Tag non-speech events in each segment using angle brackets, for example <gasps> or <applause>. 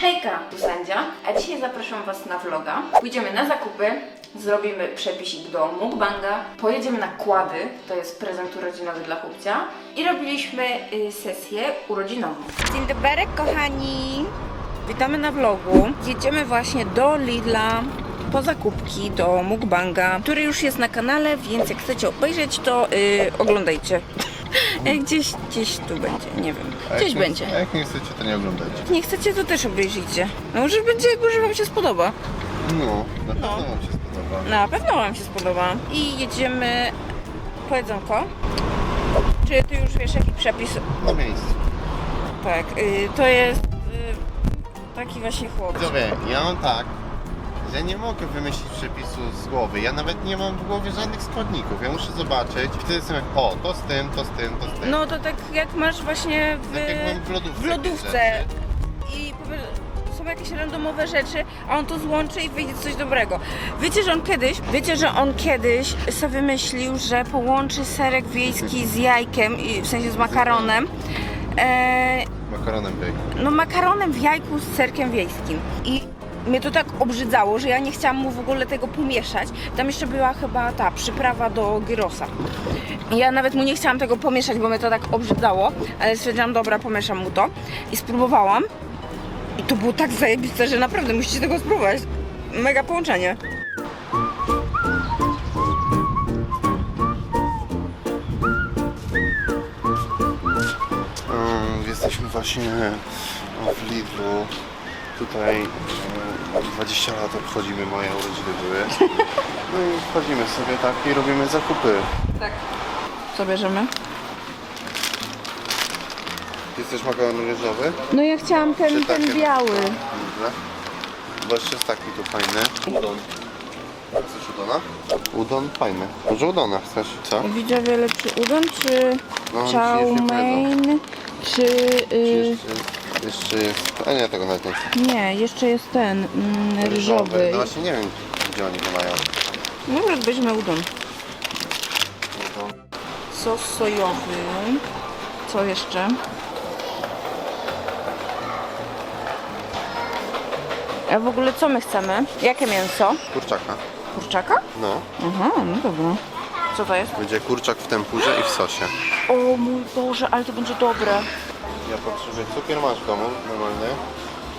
Hejka, tu Sędzia, a dzisiaj zapraszam Was na vloga. Pójdziemy na zakupy, zrobimy przepisik do mukbanga, pojedziemy na kłady, to jest prezent urodzinowy dla chłopcia i robiliśmy y, sesję urodzinową. Dzień dobry kochani! Witamy na vlogu. Jedziemy właśnie do Lidla po zakupki do mukbanga, który już jest na kanale, więc jak chcecie obejrzeć, to y, oglądajcie. <laughs> E, Gdzieś, gdzieś tu będzie, nie wiem. A Gdzieś jak nie- będzie. A jak nie chcecie, to nie oglądajcie. Nie chcecie, to też obejrzyjcie. No może będzie, może wam się spodoba. No, na pewno No. wam się spodoba. Na pewno wam się spodoba. I jedziemy po jedzonko. Czy ty już wiesz jaki przepis? Na miejscu. Tak, y, to jest y, taki właśnie chłop. Widzowie, ja mam tak, że nie mogę wymyślić przepisu z głowy. Ja nawet nie mam w głowie żadnych składników. Ja muszę zobaczyć. Wtedy jestem jak, o, to z tym, to z tym, to z tym. No to tak jak masz właśnie w, Tak jak mam w lodówce w lodówce i powie- są jakieś randomowe rzeczy, a on to złączy i wyjdzie coś dobrego. Wiecie, że on kiedyś, wiecie, że on kiedyś sobie wymyślił, że połączy serek wiejski z jajkiem, i w sensie z makaronem. E, Makaronem bacon. no makaronem w jajku z serkiem wiejskim. I mnie to tak obrzydzało, że ja nie chciałam mu w ogóle tego pomieszać. Tam jeszcze była chyba ta przyprawa do gyrosa. Ja nawet mu nie chciałam tego pomieszać, bo mnie to tak obrzydzało, ale stwierdziłam, dobra, pomieszam mu to. I spróbowałam. I to było tak zajebiste, że naprawdę musicie tego spróbować. Mega połączenie. Mm, jesteśmy właśnie w Lidlu. Tutaj mm, 20 lat obchodzimy, moje urodziny były. No i wchodzimy sobie tak i robimy zakupy. Tak. Co bierzemy? Jest też makaron ryżowy. No ja chciałam ten, Czy ten takie? biały. Dobrze. Bo jeszcze jest taki tu fajny. Udon. Chcesz udona? Udon fajny. Może udona chcesz? Co? Widzowie lepszy udon, czy No, chow mein, czy... Czy Y, Jeszcze, jeszcze jest... A nie, tego nawet nie chcę. nie, jeszcze jest ten mm, ryżowy. No właśnie nie wiem, gdzie oni go mają. Dobra, weźmy udon. Udon. Sos sojowy. Co jeszcze? A w ogóle co my chcemy? Jakie mięso? Kurczaka. Kurczaka? No. Aha, no dobra. Co to jest? Będzie kurczak w tempurze i w sosie. O mój Boże, ale to będzie dobre. Ja potrzebuję... Cukier masz w domu normalny.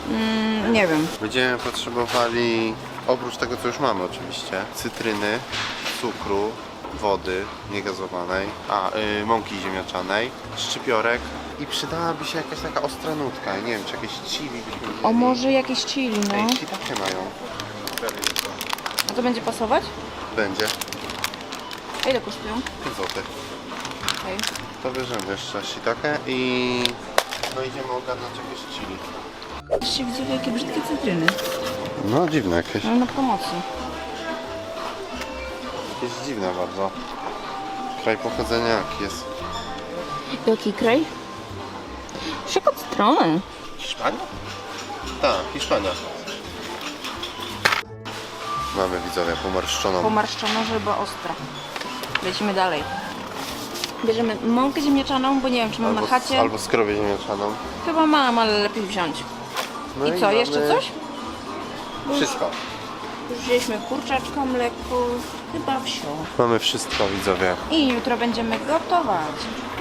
Mm, nie wiem. Będziemy potrzebowali, oprócz tego co już mamy oczywiście, cytryny, cukru, wody niegazowanej, a y, mąki ziemniaczanej, szczypiorek i przydałaby się jakaś taka ostra nutka. Nie wiem, czy jakieś chili byśmy wzięli. O, może jakieś chili, no. Ej, takie mają. A to będzie pasować? Będzie. A ile kosztują? 5 zł. Okej. To bierzemy jeszcze shiitake i no idziemy ogarnąć jakieś chili. Patrzcie, widzowie, jakie brzydkie cytryny. No dziwne jakieś. Mam na promocji. Jakieś dziwne bardzo. Kraj pochodzenia jaki jest? Jaki kraj? Szyk od strony. Hiszpania? Tak, Hiszpania. Mamy widzowie pomarszczoną. Pomarszczona żelba ostra. Lecimy dalej. Bierzemy mąkę ziemniaczaną, bo nie wiem, czy mam albo, na chacie. albo skrobię ziemniaczaną. Chyba mam, ale lepiej wziąć. No I co, jeszcze mamy coś? Wszystko. Już wzięliśmy kurczaczka, mleko, chyba wsio. Mamy wszystko widzowie. I jutro będziemy gotować.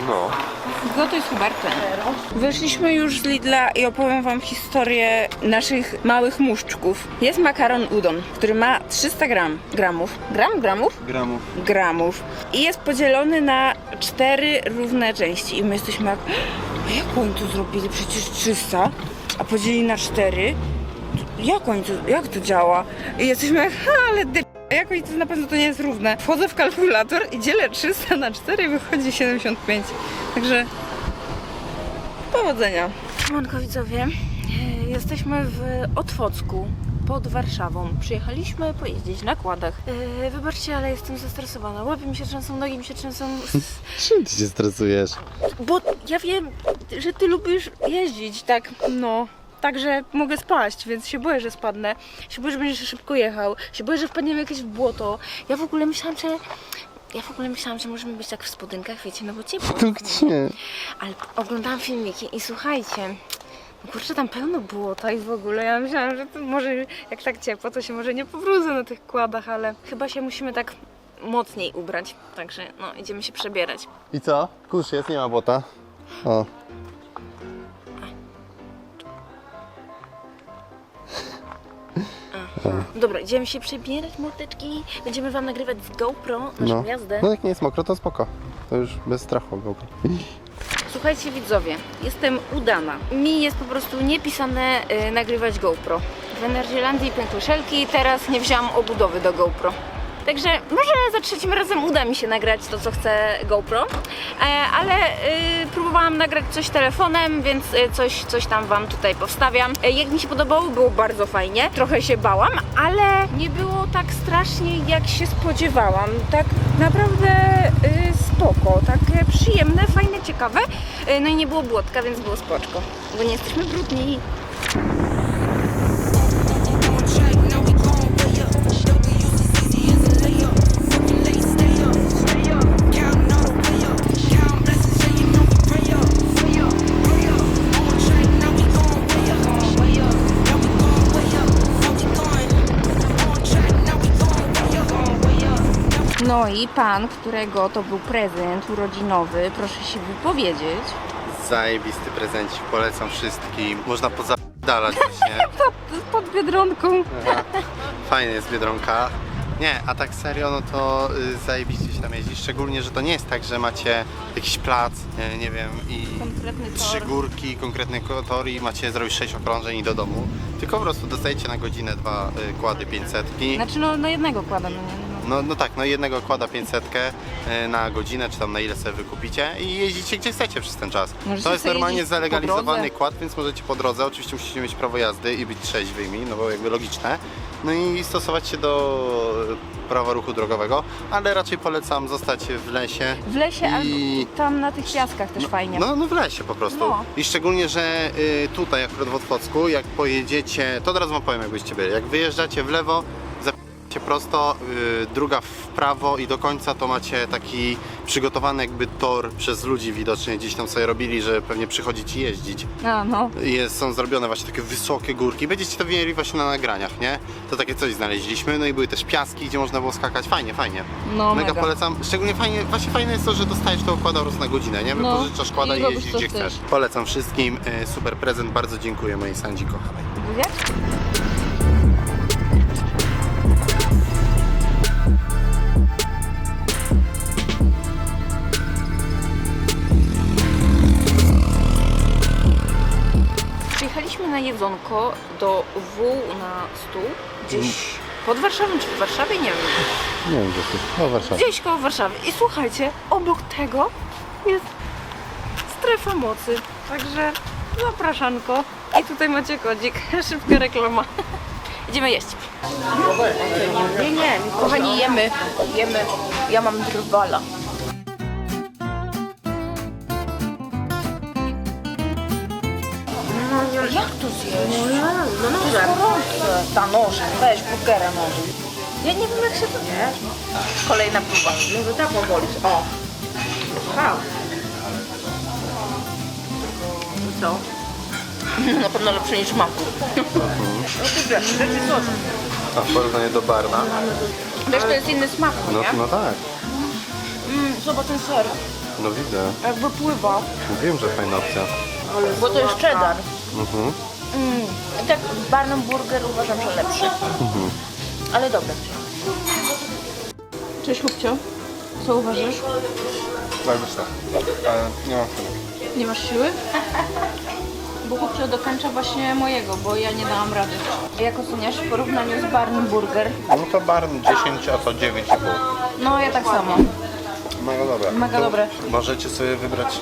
No. Gotuj z Hubertem. Wyszliśmy już z Lidla i opowiem wam historię naszych małych muszczków. Jest makaron udon, który ma 300 gram, gramów. Gram? Gramów? Gramów. gramów i jest podzielony na cztery równe części i my jesteśmy jak "A jak oni to zrobili? Przecież 300, a podzielili na cztery? Jak oni to, jak to działa? I jesteśmy jak, ha, ale dy... Jak oni to na pewno to nie jest równe. Wchodzę w kalkulator i dzielę 300 na 4 i wychodzi 75. Także powodzenia. Siemanko widzowie, E, jesteśmy w Otwocku pod Warszawą. Przyjechaliśmy pojeździć na kładach. E, wybaczcie, ale jestem zestresowana. Łapy mi się trzęsą, nogi mi się trzęsą. <laughs> Czym ty się stresujesz? Bo ja wiem, że ty lubisz jeździć tak, no. Także mogę spaść, więc się boję, że spadnę. Się boję, że będziesz szybko jechał. Się boję, że wpadniemy jakieś w błoto. Ja w ogóle myślałam, że... Ja w ogóle myślałam, że możemy być tak w spodynkach, wiecie, no bo ciepło. To gdzie? Ale oglądałam filmiki i słuchajcie, No Kurczę, tam pełno błota i w ogóle ja myślałam, że to może jak tak ciepło, to się może nie pobrudzę na tych kładach, ale chyba się musimy tak mocniej ubrać. Także no, idziemy się przebierać. I co? Kurz jest, nie ma błota. O. Dobra, idziemy się przebierać, mordeczki. Będziemy wam nagrywać z GoPro naszą No. jazdę. no jak nie jest mokro, to spoko. To już bez strachu. GoPro. Słuchajcie widzowie, jestem udana. Mi jest po prostu niepisane y, nagrywać GoPro. W Energylandii pękły szelki, teraz nie wzięłam obudowy do GoPro. Także może za trzecim razem uda mi się nagrać to, co chce GoPro, e, ale y, próbowałam nagrać coś telefonem, więc y, coś, coś tam Wam tutaj powstawiam. E, jak mi się podobało, było bardzo fajnie. Trochę się bałam, ale nie było tak strasznie, jak się spodziewałam. Tak naprawdę y, spoko, takie przyjemne, fajne, ciekawe. Y, no i nie było błotka, więc było spoczko, bo nie jesteśmy brudni. No i pan, którego to był prezent urodzinowy, proszę się wypowiedzieć. Zajebisty prezencik, polecam wszystkim. Można pozadalać <laughs> właśnie. Pod Biedronką. Aha. Fajnie jest Biedronka. Nie, a tak serio, no to y, zajebiście się tam jeździ. Szczególnie, że to nie jest tak, że macie jakiś plac, nie, nie wiem, i Konkretny trzy tor. górki, konkretny tor i macie zrobić sześć okrążeń i do domu. Tylko po prostu dostajecie na godzinę dwa y, kłady 500. Znaczy no, no jednego kładam, no nie? No. No, no tak, no jednego kłada 500 y, na godzinę, czy tam na ile sobie wykupicie i jeździcie gdzie chcecie przez ten czas. Możecie to jest sobie normalnie jeździć po zalegalizowany drodze. kład, więc możecie po drodze, oczywiście musicie mieć prawo jazdy i być trzeźwymi, no bo jakby logiczne. No i stosować się do prawa ruchu drogowego, ale raczej polecam zostać w lesie. W lesie I- albo tam na tych piaskach też fajnie. No, no w lesie po prostu. No. I szczególnie, że y, tutaj akurat w Otwocku, jak pojedziecie, to od razu wam powiem jak byście byli. Jak wyjeżdżacie w lewo, zapięcie prosto, y, druga w prawo i do końca to macie taki przygotowany jakby tor przez ludzi widocznie gdzieś tam sobie robili, że pewnie przychodzić i jeździć. A, no. Jest, są zrobione właśnie takie wysokie górki. Będziecie to widzieli właśnie na nagraniach, nie? To takie coś znaleźliśmy. No i były też piaski, gdzie można było skakać. Fajnie, fajnie. No mega, mega. polecam. Szczególnie fajnie, właśnie fajne jest to, że dostajesz to układa prostu na godzinę, nie? No, Wypożyczasz kłada i i, jeździsz gdzie chcesz. Polecam wszystkim. E, Super prezent, bardzo dziękuję mojej Sandzi kochanej. Buziak? Na jedzonko do W na stół, gdzieś pod Warszawą, czy w Warszawie, nie wiem. Nie wiem, gdzie ty. O, Warszawa. Gdzieś koło Warszawy. I słuchajcie, obok tego jest strefa mocy. Także zapraszanko. I tutaj macie kodzik. <laughs> Szybka reklama. <laughs> Idziemy jeść. Nie, nie, kochani, jemy. Jemy. Ja mam drwala. Jak to zjeść? No nożem. Ta nożem. Weź burgera nożem. Ja nie wiem jak się to... Nie. Kolejna próba. Może tak powolić. O. Wow. I co? <laughs> Na pewno lepsze niż maku. No ty wiesz, rzeczy są. A w porównaniu do Barna? Wiesz, to jest inny smak, No, nie? no tak. Mm, zobacz ten ser. No widzę. Jakby pływa. Wiem, że fajna opcja. Bo to jest cheddar. Mhm. Mm. Tak Barnum Burger uważam, że lepszy. Ale dobre. Cześć Hubcio. Co uważasz? Najwyższa. Ale nie mam chyba. Nie masz siły? Bo Hubcio dokończa właśnie mojego, bo ja nie dałam rady. Jak oceniasz w porównaniu z Barnum Burger? No to Barn 10, a to 9,5. No ja tak samo. Mega dobre. Mega dobre. Możecie sobie wybrać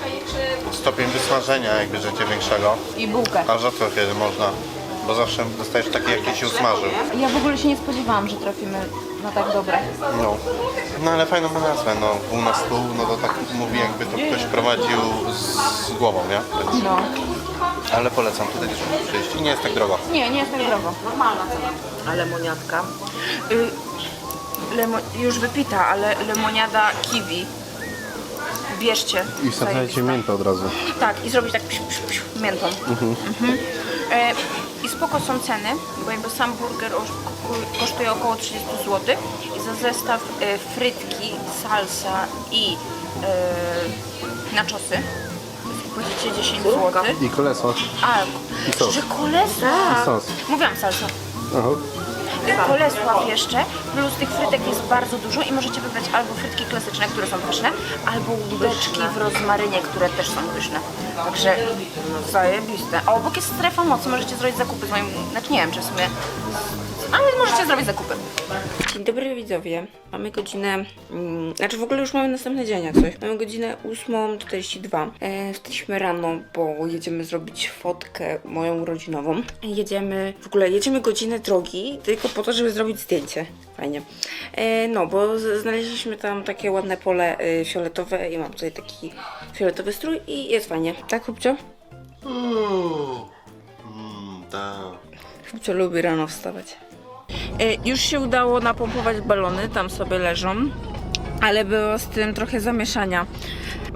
stopień wysmażenia, jak bierzecie większego. I bułkę. A rzadko kiedy można, bo zawsze dostajesz taki, jaki się usmażył. Ja w ogóle się nie spodziewałam, że trafimy na tak dobre. No. No ale fajną ma nazwę, no pół na stół, no to tak mówi jakby to ktoś prowadził z głową, nie? Więc, No. ale polecam, tutaj też przyjść i nie jest tak drogo. Nie, nie jest tak drogo. Normalna cena. A lemoniadka? Y, lemo, już wypita, ale lemoniada kiwi. bierzcie. I wsadzajcie miętę od razu. Tak, i zrobić tak psiu, psiu, psiu, miętą. Mhm. E, I spoko są ceny, bo jakby sam burger kosztuje około 30 zł i za zestaw e, frytki, salsa i e, naczosy płacicie 10 zł. I koleso. A, I sos. że kolesa! I sos. Mówiłam salsa. Aha. Kolesław jeszcze, plus tych frytek jest bardzo dużo i możecie wybrać albo frytki klasyczne, które są pyszne, albo łódeczki w rozmarynie, które też są pyszne. Także zajebiste. A obok jest strefa mocy, możecie zrobić zakupy z moim... Znaczy nie wiem, czy w sumie... Ale możecie zrobić zakupy. Dzień dobry widzowie. Mamy godzinę, mm, znaczy w ogóle już mamy następny dzień jak coś. Mamy godzinę 8.42. E, wstaliśmy rano, bo jedziemy zrobić fotkę moją urodzinową. Jedziemy, w ogóle jedziemy godzinę drogi, tylko po to, żeby zrobić zdjęcie. Fajnie. E, no, bo z- znaleźliśmy tam takie ładne pole e, fioletowe i mam tutaj taki fioletowy strój i jest fajnie. Tak, Chłopcio? Mm, tak. Chłopcio lubi rano wstawać. E, Już się udało napompować balony, tam sobie leżą, ale było z tym trochę zamieszania,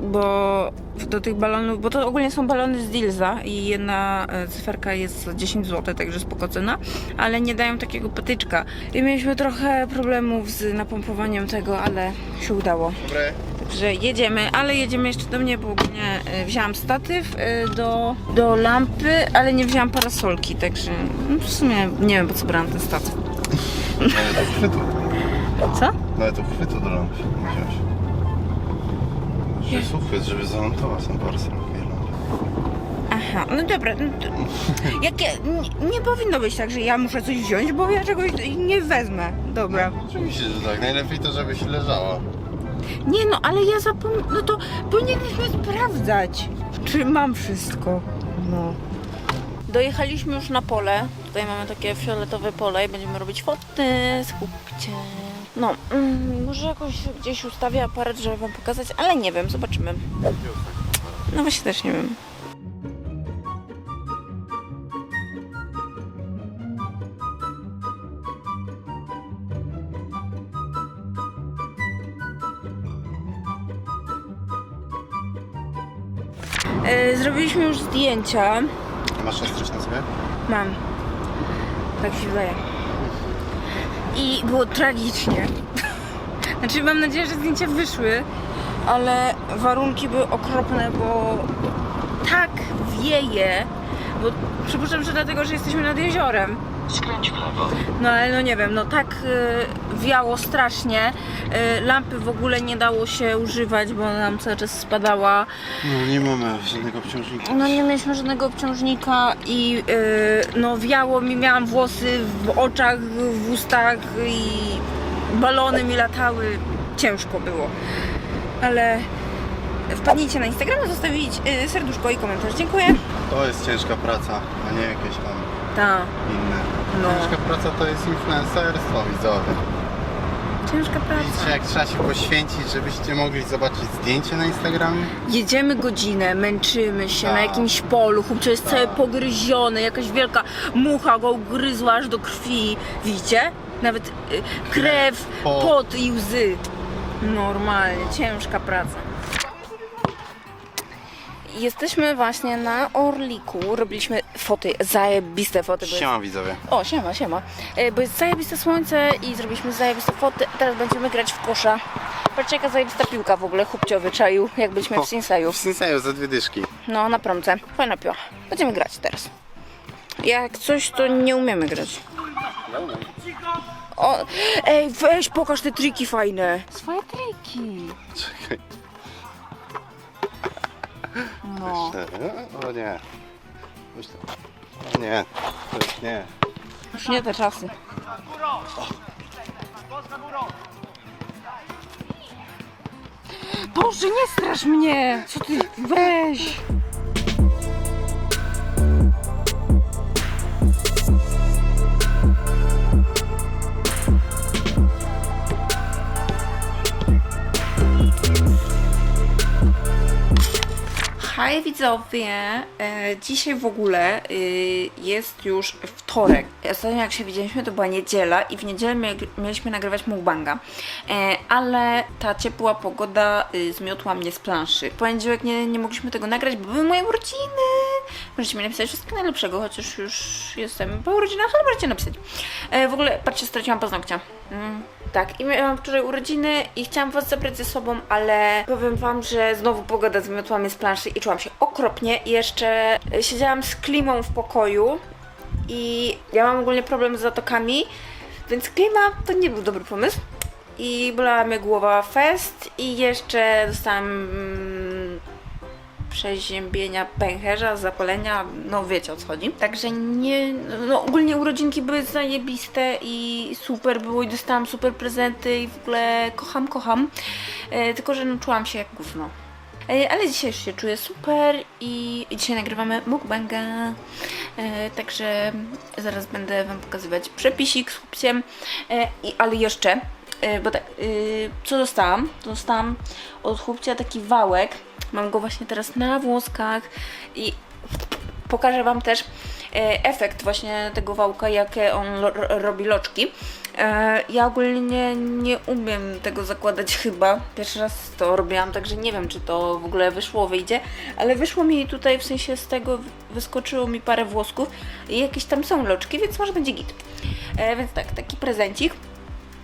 bo do tych balonów, bo to ogólnie są balony z Dilza i jedna e, cyferka jest za 10 zł, także spoko cena, ale nie dają takiego patyczka. I mieliśmy trochę problemów z napompowaniem tego, ale się udało. Dobre. Także jedziemy, ale jedziemy jeszcze do mnie, bo ogólnie e, wzięłam statyw e, do, do lampy, ale nie wzięłam parasolki, także no w sumie nie wiem po co brałam ten statyw. Ale to chwytu. Co? Ale to chwytu do lampy wziąć. Że uchwyt, żeby zamontować ten parcel. Aha, no dobra. No to, jakie, nie, nie powinno być tak, że ja muszę coś wziąć, bo ja czegoś nie wezmę. Dobra. Oczywiście, że tak. Najlepiej to, żebyś leżała. Nie no, ale ja zapomniałam, no to powinniśmy sprawdzać, czy mam wszystko. No. Dojechaliśmy już na pole. Tutaj mamy takie fioletowe pole i będziemy robić foty chłopciem. No, mm, może jakoś gdzieś ustawię aparat, żeby wam pokazać, ale nie wiem, zobaczymy. No właśnie też nie wiem. E, zrobiliśmy już zdjęcia. Masz na sobie? Mam. Tak się wydaje. I było tragicznie. <laughs> Znaczy mam nadzieję, że zdjęcia wyszły, ale warunki były okropne, bo tak wieje, bo przypuszczam, że dlatego, że jesteśmy nad jeziorem. Skręć w lewo. No ale no nie wiem, no tak y, wiało strasznie. Y, lampy w ogóle nie dało się używać, bo ona nam cały czas spadała. No nie mamy żadnego obciążnika. No nie mieliśmy żadnego obciążnika i yy, no wiało mi, miałam włosy w oczach, w ustach i balony mi latały. Ciężko było. Ale wpadnijcie na Instagrama, zostawić yy, serduszko i komentarz. Dziękuję. To jest ciężka praca, a nie jakieś tam Ta, inne. No. Ciężka praca to jest influencerstwo widzowie. ciężka Widzicie praca. jak trzeba się poświęcić, żebyście mogli zobaczyć zdjęcie na Instagramie? Jedziemy godzinę, męczymy się Tak. na jakimś polu, chłopcze jest cały pogryziony, jakaś wielka mucha go ugryzła aż do krwi. Widzicie? Nawet y, krew, pot. pot i łzy. Normalnie, ciężka praca. Jesteśmy właśnie na Orliku, robiliśmy foty, zajebiste foty. bo jest- Siema widzowie. O, siema, siema. E, Bo jest zajebiste słońce i zrobiliśmy zajebiste foty. Teraz będziemy grać w kosza. Patrzcie jaka zajebista piłka w ogóle, chłopciowy czaił, jak byliśmy w Sinsaju. W Sinsaju za dwie dyszki. No, na promce. Fajna piła. Będziemy grać teraz. Jak coś, to nie umiemy grać. O, ej, weź, pokaż te triki fajne. Swoje triki. Czekaj. No. O nie. Nie. To jest nie. Już nie te czasy. Boże, nie strasz mnie! Co ty, weź! Hej widzowie! E, dzisiaj w ogóle y, jest już wtorek. Ostatnio jak się widzieliśmy to była niedziela i w niedzielę mieliśmy nagrywać mukbanga. E, ale ta ciepła pogoda y, zmiotła mnie z planszy. W poniedziałek nie, nie mogliśmy tego nagrać, bo były moje urodziny! Możecie mi napisać wszystkiego najlepszego, chociaż już jestem po urodzinach, ale możecie napisać. E, w ogóle, patrzcie, straciłam paznokcia. Mm, tak, i miałam wczoraj urodziny i chciałam was zabrać ze sobą, ale powiem wam, że znowu pogoda zmiotła mnie z planszy i czułam się okropnie. I jeszcze e, siedziałam z klimą w pokoju i ja mam ogólnie problem z zatokami, więc klima to nie był dobry pomysł. I bolała mnie głowa fest i jeszcze dostałam mm, przeziębienia pęcherza, zapalenia, no wiecie o co chodzi. Także nie, no ogólnie urodzinki były zajebiste i super było i dostałam super prezenty i w ogóle kocham, kocham. E, tylko, że no, czułam się jak gówno. E, ale dzisiaj już się czuję super i, dzisiaj nagrywamy mukbanga. E, także zaraz będę Wam pokazywać przepisik z chłopciem. E, i, ale jeszcze, bo tak, e, co dostałam? Dostałam od chłopcia taki wałek. Mam go właśnie teraz na włoskach i pokażę Wam też e, efekt właśnie tego wałka, jakie on robi loczki. E, Ja ogólnie nie, umiem tego zakładać chyba. Pierwszy raz to robiłam, także nie wiem, czy to w ogóle wyszło, wyjdzie, ale wyszło mi tutaj, w sensie z tego wyskoczyło mi parę włosków i jakieś tam są loczki, więc może będzie git. E, Więc tak, taki prezencik.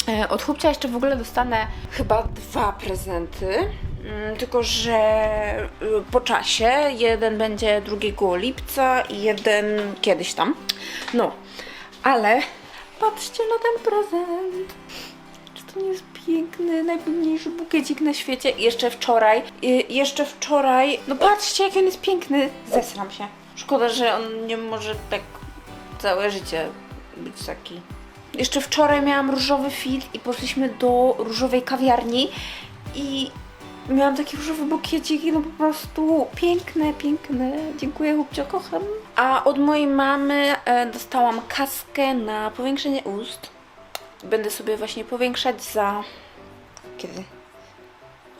E, Od chłopcia jeszcze w ogóle dostanę chyba dwa prezenty. Mm, Tylko, że y, po czasie jeden będzie 2 lipca i jeden kiedyś tam. No, ale patrzcie na ten prezent. Nie jest piękny, najpiękniejszy bukiecik na świecie? Jeszcze wczoraj, jeszcze wczoraj, no patrzcie jak on jest piękny. Zesram się. Szkoda, że on nie może tak całe życie być taki. Jeszcze wczoraj miałam różowy filtr i poszliśmy do różowej kawiarni i miałam taki różowy bukiecik i no po prostu piękne, piękne. Dziękuję chłopcio, kocham. A od mojej mamy e, dostałam kaskę na powiększenie ust. Będę sobie właśnie powiększać za... Kiedy?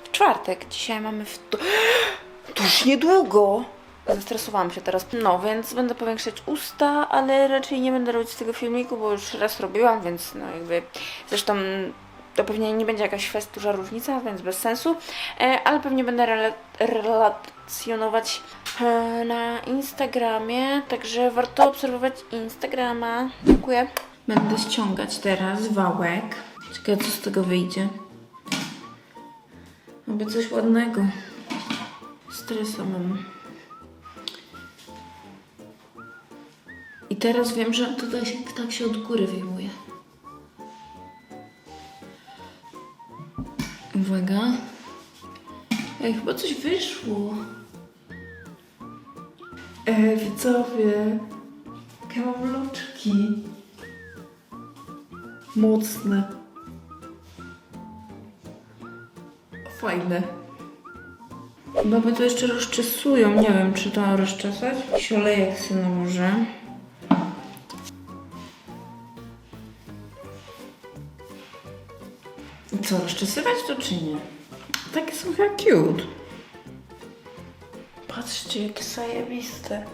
W czwartek. Dzisiaj mamy w... <gasps> To już niedługo! Zestresowałam się teraz. No, więc będę powiększać usta, ale raczej nie będę robić tego filmiku, bo już raz robiłam, więc no jakby... Zresztą to pewnie nie będzie jakaś fest duża różnica, więc bez sensu. E, ale pewnie będę rela relacjonować e, na Instagramie, także warto obserwować Instagrama. Dziękuję. Będę ściągać teraz wałek. Ciekawe, co z tego wyjdzie. Aby coś ładnego. Stresa I teraz wiem, że tutaj się, tak się od góry wyjmuje. Uwaga. Ej, chyba coś wyszło. E, widzowie, jakie mam loczki. Mocne. Fajne. Baby to jeszcze rozczesują. Nie wiem, czy to rozczesać. Jakiś olejek synu może. Co, rozczesywać to czy nie? Takie są chyba cute. Patrzcie, jakie zajebiste.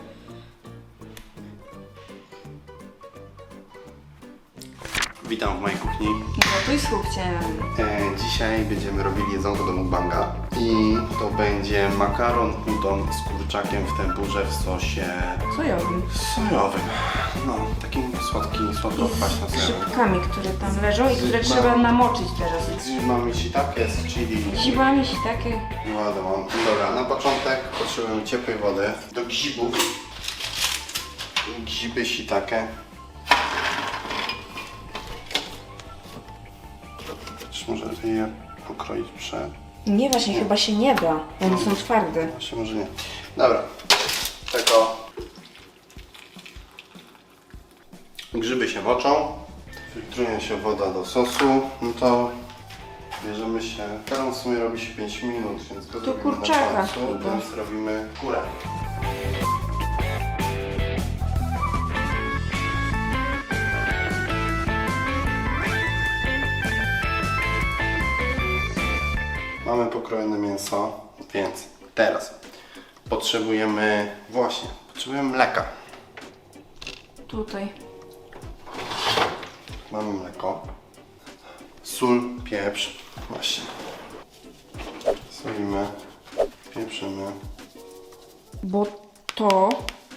Witam w mojej kuchni. Gotuj z chłopciem. E, dzisiaj będziemy robili jedzonko do mukbanga i to będzie makaron udon z kurczakiem w tempurze w sosie Sojowym. sojowym. No, takim słodki, słodko-kwaśno Z serem. grzybkami, które tam leżą i które Grzybami. trzeba namoczyć teraz. Z grzybami shiitake, z chili. Zibami się takie. Wiadomo. Dobra, na początek potrzebujemy ciepłej wody. Do grzybów. Grzyby shiitake. Czy może je pokroić przed? Nie, właśnie chyba się nie da. One są twarde. Właśnie może nie. Dobra. Tylko grzyby się moczą. Filtruje się woda do sosu. No to bierzemy się. Teraz w sumie robi się 5 minut, więc go zrobimy kurczaka na końcu, chyba. więc robimy górę. Pokrojone mięso, więc teraz potrzebujemy właśnie, potrzebujemy mleka. Tutaj. Mamy mleko, sól, pieprz, właśnie. Solimy, pieprzymy. Bo to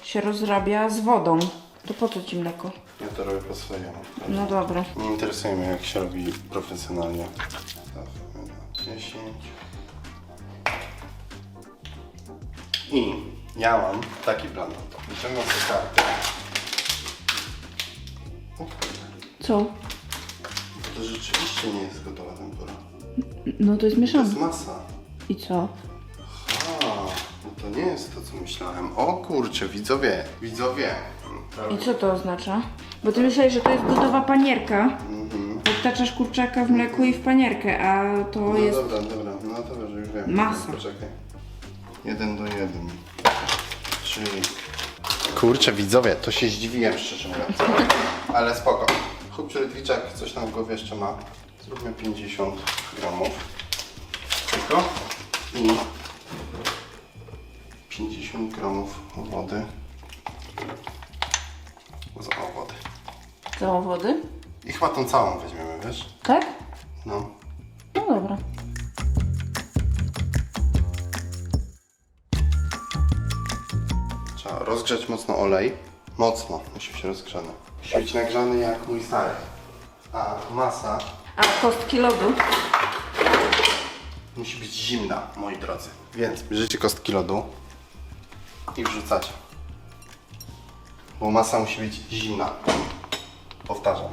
się rozrabia z wodą. To po co ci mleko? Ja to robię po swojemu. No dobra. Nie interesuje mnie jak się robi profesjonalnie. Stawmy na 10. I ja mam taki plan na to. Wyciągam sobie kartę. Co? To rzeczywiście nie jest gotowa tempura. No to jest To jest masa. I co? A, no to nie jest to, co myślałem. O kurczę, widzowie, widzowie. I co to oznacza? Bo ty myślałeś, że to jest gotowa panierka. Mhm. Odtaczasz kurczaka w mleku i w panierkę, a to No jest... dobra, dobra, no dobra, że już wiem. Masa. Poczekaj. Jeden do jeden. Czyli... Kurczę, widzowie, to się zdziwiłem szczerze mówiąc. Ale spoko. Chłopczy Rydwiczak coś tam w głowie jeszcze ma. Zróbmy 50 gramów. Tylko. I 50 gramów wody. O, wody. Całą wody? I chyba tą całą weźmiemy, wiesz? Tak? No. No dobra. Rozgrzać mocno olej. Mocno, musi być rozgrzany. Musi być nagrzany jak mój stary. A masa A kostki lodu? musi być zimna, moi drodzy. Więc bierzecie kostki lodu i wrzucacie. Bo masa musi być zimna. Powtarzam.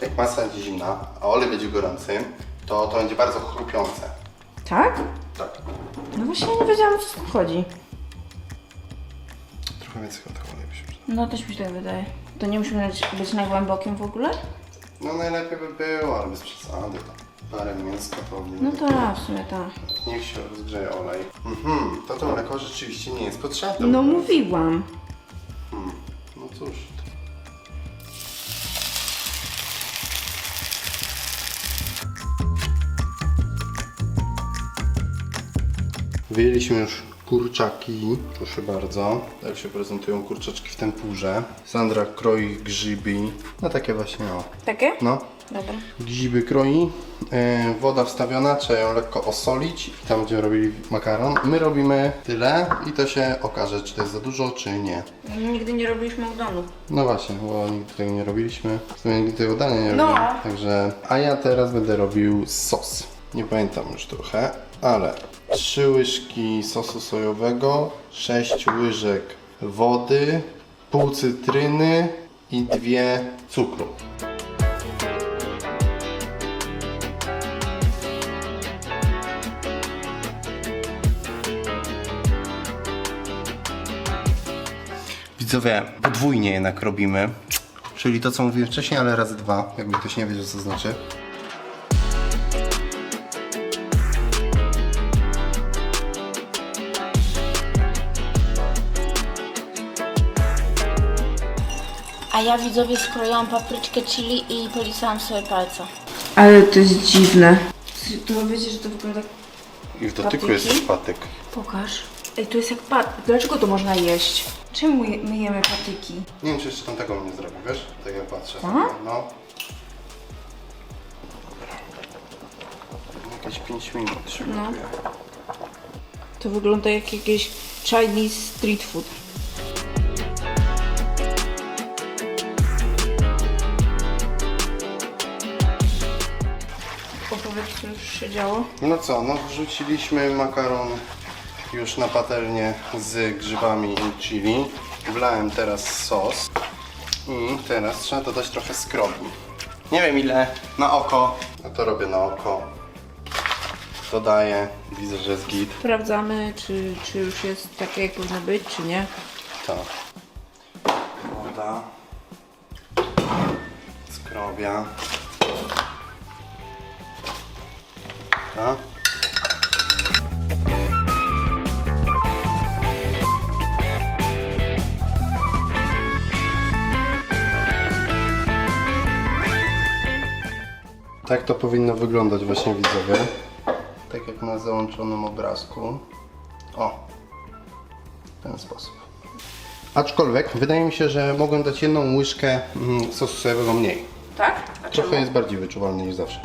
Jak masa będzie zimna, a olej będzie gorący, to to będzie bardzo chrupiące. Tak? Tak. No właśnie nie wiedziałam, o co chodzi. Trochę więcej chyba tego oleju by się przydało. No też mi się tak wydaje. To nie musimy być- być na głębokim w ogóle? No najlepiej by było, ale bez przesady. Parę mięska to nie No to ja w sumie tak. Niech się rozgrzeje olej. Mhm, to to mleko rzeczywiście nie jest potrzebne. No mówiłam. Hmm, no cóż. Wyjęliśmy już kurczaki, proszę bardzo. Tak się prezentują kurczaczki w tempurze. Sandra kroi grzyby. No takie właśnie o. Takie? No, Dobra. Grzyby kroi, e, woda wstawiona, trzeba ją lekko osolić i tam gdzie robili makaron. My robimy tyle i to się okaże, czy to jest za dużo, czy nie. Nigdy nie robiliśmy udonu. No właśnie, bo nigdy tego nie robiliśmy. W sumie nigdy tego dania nie No. robiłem. Także, a ja teraz będę robił sos. Nie pamiętam już trochę, ale 3 łyżki sosu sojowego, 6 łyżek wody, pół cytryny i dwie cukru. Widzowie, podwójnie jednak robimy. Czyli to, co mówiłem wcześniej, ale razy dwa, jakby ktoś nie wiedział, co znaczy. A ja widzowie skroiłam papryczkę chili i polisałam sobie palce. Ale to jest dziwne. To wiecie, że to wygląda... I w dotyku Patyki? jest patyk. Pokaż. Ej, to jest jak pat... Dlaczego to można jeść? Czemu je- my jemy patyki? Nie wiem, czy jeszcze tam tego nie zrobię, wiesz? Tak jak patrzę. Tak? No. Jakieś 5 minut się No. gotuje. To wygląda jak jakieś Chinese street food. Się działo. No co, no wrzuciliśmy makaron już na patelnię z grzybami i chili. Wlałem teraz sos i teraz trzeba dodać trochę skrobi. Nie wiem ile, na oko. Ja to robię na oko. Dodaję, widzę, że jest git. Sprawdzamy, czy, czy już jest takie, jak powinno być, czy nie. Tak. Woda. Skrobia. Tak. Tak to powinno wyglądać właśnie widzowie. tak jak na załączonym obrazku. O, w ten sposób. Aczkolwiek wydaje mi się, że mogłem dać jedną łyżkę mm, sosu sojowego mniej. Tak? A czemu? Trochę jest bardziej wyczuwalny niż zawsze.